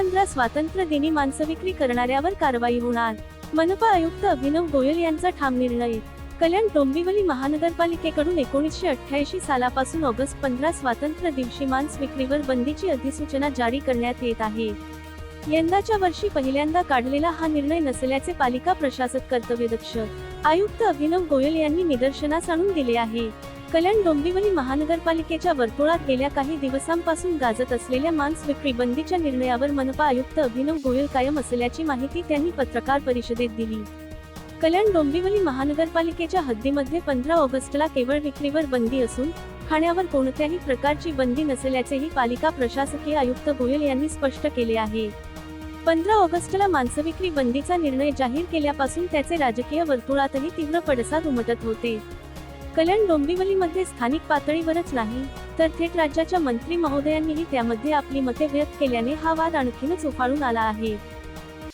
पंधरा स्वातंत्र्य दिनी मांसविक्री करणाऱ्यावर कारवाई होणार. मनपा आयुक्त अभिनव गोयल यांचा ठाम निर्णय. कल्याण डोंबिवली महानगरपालिकेकडून एकोणीसशे अठ्ठ्याऐंशी सालापासून ऑगस्ट पंधरा स्वातंत्र्य दिवशी मांस विक्रीवर बंदीची अधिसूचना जारी करण्यात येत आहे. यंदाच्या वर्षी पहिल्यांदा काढलेला हा निर्णय नसल्याचे पालिका प्रशासक कर्तव्यदक्ष आयुक्त अभिनव गोयल यांनी निदर्शनास आणून दिले आहे. कल्याण डोंबिवली महानगरपालिकेच्या वर्तुळात गेल्या काही दिवसांपासून गाजत असलेल्या मांस विक्री बंदीच्या निर्णयावर मनपा आयुक्त अभिनव गोयल कायम असल्याची माहिती त्यांनी पत्रकार परिषदेत दिली. कल्याण डोंबिवली महानगरपालिकेच्या हद्दीमध्ये पंधरा ऑगस्टला केवळ विक्रीवर बंदी असून खाण्यावर कोणत्याही प्रकारची बंदी नसल्याचेही पालिका प्रशासकीय आयुक्त गोयल यांनी स्पष्ट केले आहे. पंधरा ऑगस्टला मांसविक्री बंदीचा निर्णय जाहीर केल्यापासून त्याचे राजकीय वर्तुळातही तीव्र पडसाद उमटत होते. कल्याण डोंबिवलीमध्ये स्थानिक पातळीवरच नाही तर थेट राज्याच्या मंत्री महोदयांनीही त्यामध्ये आपली मते व्यक्त केल्याने हा वाद आणखीनच उफाळून आला आहे.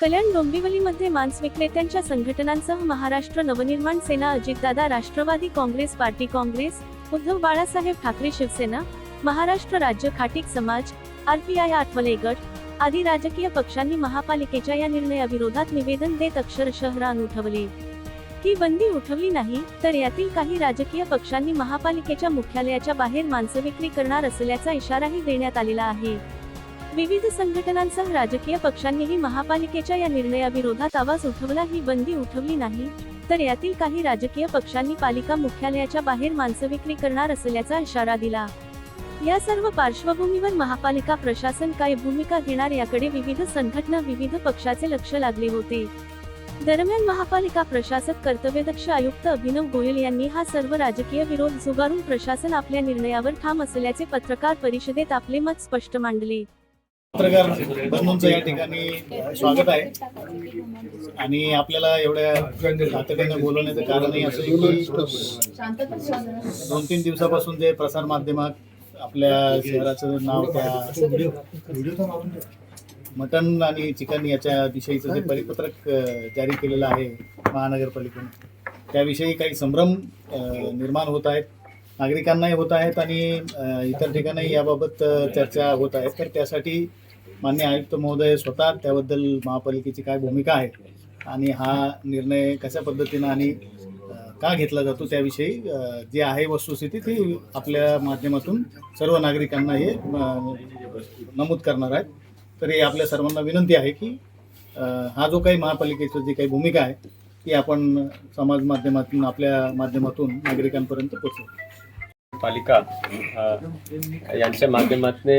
कल्याण डोंबिवलीमध्ये मांस विक्रेत्यांच्या संघटनांसह Maharashtra Navnirman Sena Ajitdada Rashtrawadi Congress party Congress Uddhav Balasaheb Thackeray Shivsena Maharashtra Rajya Khatik Samaj RPI Athawale गट आदी राजकीय पक्षांनी महापालिकेच्या या निर्णयाविरोधात निवेदन देत अक्षरशः रान उठवले. ही बंदी उठवली नाही तर यातील काही राजकीय पक्षांनी महापालिकेच्या मुख्यालयाच्या बाहेर मांसविक्री करणार असल्याचा इशाराही देण्यात आलेला आहे. विविध संघटनांसह राजकीय पक्षांनीही महापालिकेच्या या निर्णयाविरोधात आवाज उठवला ही बंदी उठवली नाही तर यातील काही राजकीय पक्षांनी पालिका मुख्यालयाच्या बाहेर मांसविक्री करणार असल्याचा इशारा दिला. या सर्व पार्श्वभूमीवर महापालिका प्रशासन काय भूमिका घेणार याकडे विविध संघटना विविध पक्षाचे लक्ष लागले होते. दरम्यान महापालिका प्रशासक कर्तव्यदक्ष आयुक्त अभिनव गोयल यांनी हा सर्व राजकीय विरोध झुगारून प्रशासन आपल्या निर्णयावर ठाम असल्याचे पत्रकार परिषदेत आपले मत स्पष्ट मांडले. पत्रकार बंधूंचं या ठिकाणी स्वागत आहे. आणि आपल्याला एवढ्या तातडीनं बोलवण्याचं कारणही असं की दोन तीन दिवसापासून जे प्रसारमाध्यमात आपल्या शहराचं नाव त्या मटन आणि चिकन याच्या विषयीचं जे परिपत्रक जारी केलेलं आहे महानगरपालिकेने त्याविषयी काही संभ्रम निर्माण होत आहेत. नागरिकांनाही होत आहेत आणि इतर ठिकाणी याबाबत चर्चा होत आहे. तर त्यासाठी मान्य आयुक्त महोदय स्वतः त्याबद्दल महापालिकेची काय भूमिका आहे आणि हा निर्णय कशा पद्धतीनं आणि का घेतला जातो त्याविषयी जे आहे वस्तुस्थिती ती आपल्या माध्यमातून सर्व नागरिकांना हे नमूद करणार आहेत. तर हे आपल्या सर्वांना विनंती आहे की हा जो काही महापालिकेची जी काही भूमिका आहे ती आपण समाज माध्यमातून आपल्या माध्यमातून नागरिकांपर्यंत पोहोचवू. पालिका यांच्या माध्यमातून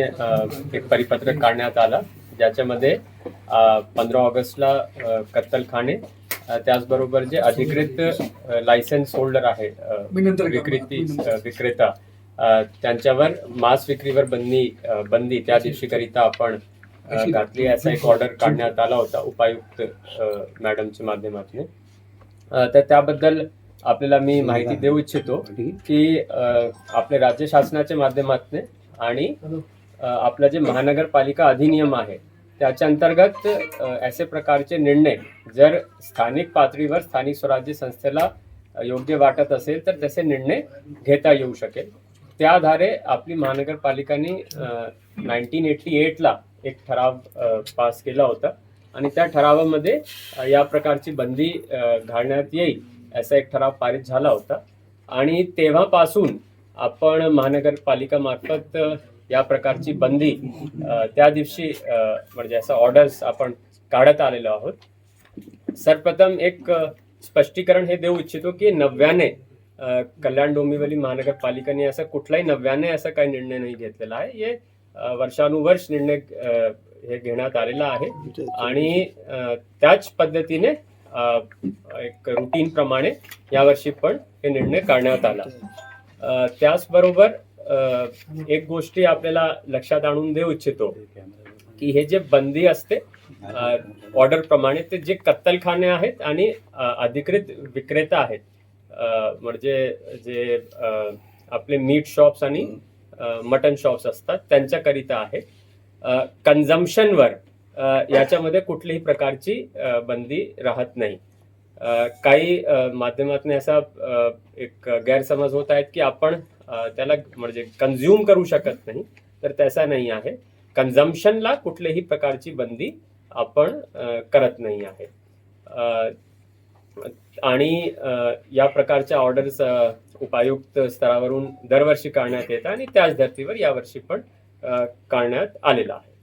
एक परिपत्रक काढण्यात आला. ज्याच्यामध्ये पंधरा ऑगस्टला कत्तलखाने त्याचबरोबर जे अधिकृत लायसन्स होल्डर आहे विक्रेती विक्रेता त्यांच्यावर मांस विक्रीवर बंदी बंदी त्या दिवशीकरिता आपण घातली. असा एक ऑर्डर काढण्यात आला होता उपायुक्त मॅडमच्या माध्यमातून. तर त्याबद्दल आपल्याला मी माहिती देऊ इच्छितो की आपले राज्य शासनाच्या माध्यमातून आणि आपलं जे महानगरपालिका अधिनियम आहे त्याच्या अंतर्गत असे प्रकारचे निर्णय जर स्थानिक पातळीवर स्थानिक स्वराज्य संस्थेला योग्य वाटत असेल तर तसे निर्णय घेता येऊ शकेल. त्या आधारे आपली महानगरपालिकाने नाईन्टीन एटी एटला एक ठराव पास केला होता. आणि त्या ठरावामध्ये या प्रकारची बंदी घालण्यात येईल असा एक ठराव पारित झाला होता. आणि तेव्हापासून आपण महानगरपालिका मार्फत या प्रकारची बंदी त्या दिवशी म्हणजे असं ऑर्डर्स आपण काढत आलेलो आहोत. सर्वप्रथम एक स्पष्टीकरण हे देऊ इच्छितो की नव्याने कल्याण डोंबिवली महानगरपालिकेने असा कुठलाही नव्याने असा काही निर्णय नाही घेतलेला आहे. हे वर्षानुवर्ष निर्णय हे घेण्यात आलेला आहे. आणि त्याच पद्धतीने एक रुटीन प्रमाणे यावर्षी पण हे निर्णय काढण्यात आला. त्याचबरोबर एक गोष्टी आपल्याला लक्षात आणून देऊ इच्छितो की हे जे बंदी असते ऑर्डर प्रमाणे ते जे कत्तलखाने आहेत आणि अधिकृत विक्रेता आहेत म्हणजे जे आपले मीट शॉप्स आणि मटन शॉप्स असतात त्यांच्याकरिता आहे. कन्झम्पशनवर याच्यामध्ये कुठल्याही प्रकारची बंदी राहत नाही. काही माध्यमातून असा एक गैरसमज होत आहेत की आपण त्याला म्हणजे कन्झ्युम करू शकत नाही तर तसा नाही आहे. कन्झम्पशनला कुठल्याही प्रकारची बंदी आपण करत नाही आहे. आणि या प्रकारच्या ऑर्डर्स उपायुक्त स्तरावरून दरवर्षी काढण्यात येतं आणि त्याच धर्तीवर यावर्षी पण काढण्यात आलेला आहे.